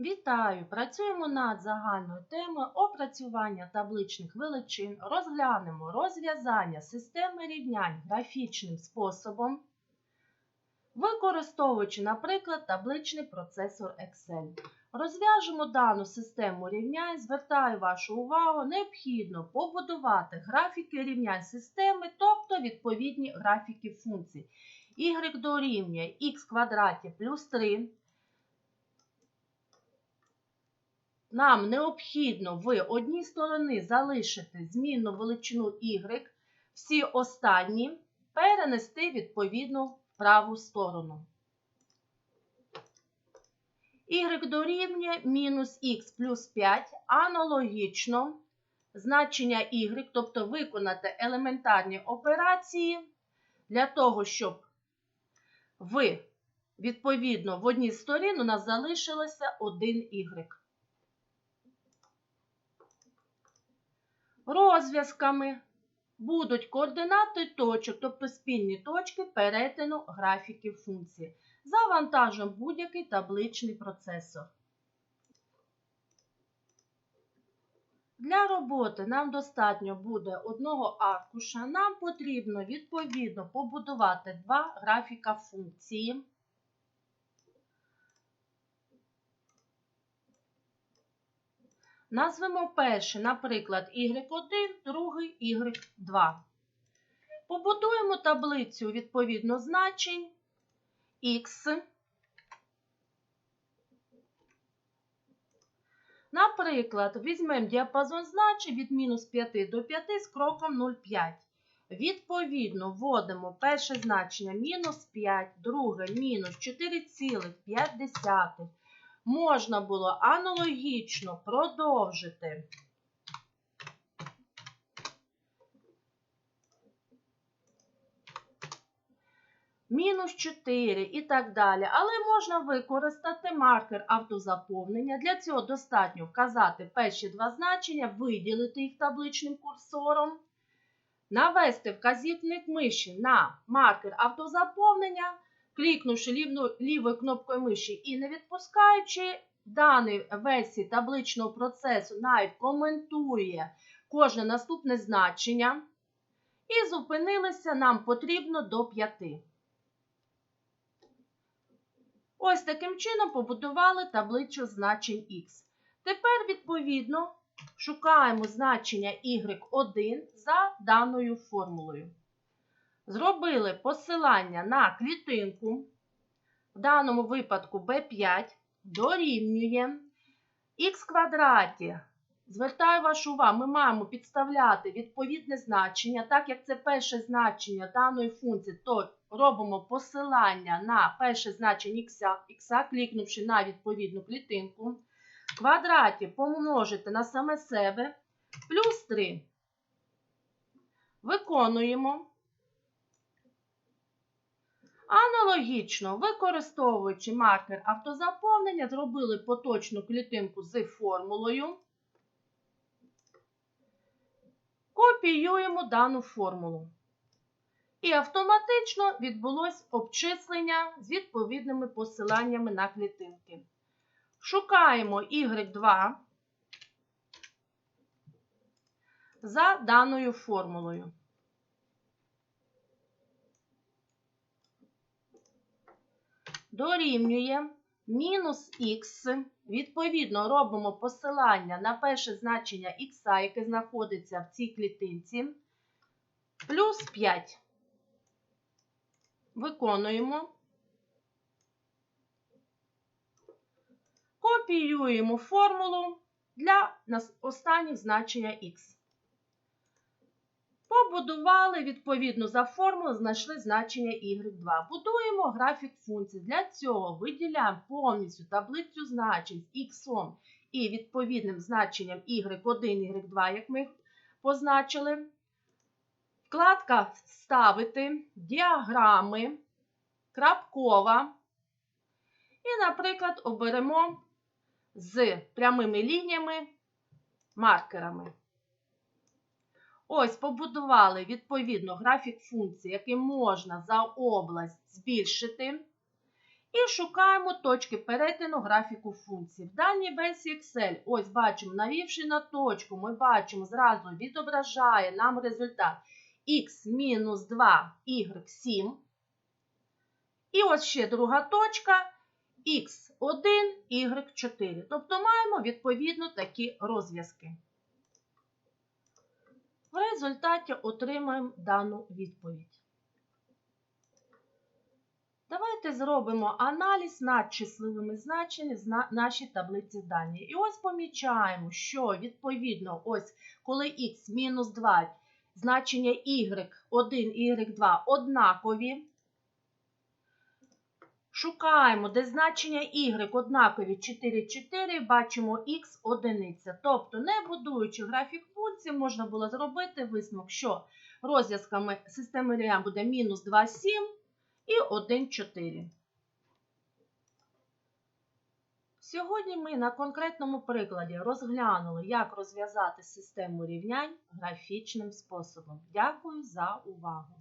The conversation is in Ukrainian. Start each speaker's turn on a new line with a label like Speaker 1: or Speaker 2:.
Speaker 1: Вітаю! Працюємо над загальною темою опрацювання табличних величин. Розглянемо розв'язання системи рівнянь графічним способом, використовуючи, наприклад, табличний процесор Excel. Розв'яжемо дану систему рівнянь. Звертаю вашу увагу, необхідно побудувати графіки рівнянь системи, тобто відповідні графіки функцій. Y дорівнює х квадраті плюс 3. Нам необхідно в одній стороні залишити змінну величину y, всі останні перенести відповідно в праву сторону. y дорівнює мінус х плюс 5, аналогічно значення y, тобто виконати елементарні операції для того, щоб в, відповідно, в одній стороні у нас залишилося 1 y. Розв'язками будуть координати точок, тобто спільні точки перетину графіків функції. Завантажимо будь-який табличний процесор. Для роботи нам достатньо буде одного аркуша. Нам потрібно відповідно побудувати два графіка функції. Назвемо перший, наприклад, y1, другий y2. Побудуємо таблицю відповідно значень x. Наприклад, візьмемо діапазон значень від мінус 5 до 5 з кроком 0,5. Відповідно, вводимо перше значення мінус 5, друге мінус 4,5 можна було аналогічно продовжити. Мінус 4 і так далі. Але можна використати маркер автозаповнення. Для цього достатньо вказати перші два значення, виділити їх табличним курсором, навести вказівник миші на маркер автозаповнення клікнувши лівою кнопкою миші і не відпускаючи, даний версії табличного процесу навіть коментує кожне наступне значення. І зупинилися нам потрібно до 5. Ось таким чином побудували таблицю значень Х. Тепер, відповідно, шукаємо значення y1 за даною формулою. Зробили посилання на клітинку, в даному випадку b5 дорівнює х квадраті. Звертаю вашу увагу, ми маємо підставляти відповідне значення. Так як це перше значення даної функції, то робимо посилання на перше значення х, клікнувши на відповідну клітинку. Квадраті помножити на саме себе плюс 3. Виконуємо. Аналогічно, використовуючи маркер автозаповнення, зробили поточну клітинку з формулою. Копіюємо дану формулу. І автоматично відбулось обчислення з відповідними посиланнями на клітинки. Шукаємо y2 за даною формулою. Дорівнює мінус х. Відповідно, робимо посилання на перше значення х, яке знаходиться в цій клітинці, плюс 5. Виконуємо. Копіюємо формулу для останніх значення х. Побудували, відповідно, за формулу знайшли значення y2. Будуємо графік функцій. Для цього виділяємо повністю таблицю значень з х і відповідним значенням y1, y2, як ми їх позначили. Вкладка Вставити, діаграми, крапкова. І, наприклад, оберемо з прямими лініями маркерами. Ось побудували відповідно графік функції, який можна за область збільшити. І шукаємо точки перетину графіку функції. В даній версії Excel, ось бачимо, навівши на точку, ми бачимо, зразу відображає нам результат x мінус 2, y 7. І ось ще друга точка x1, y4. Тобто маємо відповідно такі розв'язки. В результаті отримаємо дану відповідь. Давайте зробимо аналіз над числовими значеннями в нашій таблиці дані. І ось помічаємо, що відповідно, ось коли х мінус 2, значення y1 і y2 однакові. Шукаємо, де значення y однакові 4, 4, бачимо х одиниця. Тобто, не будуючи графік функції, можна було зробити висновок, що розв'язками системи рівнянь буде мінус 2, 7 і 1, 4. Сьогодні ми на конкретному прикладі розглянули, як розв'язати систему рівнянь графічним способом. Дякую за увагу!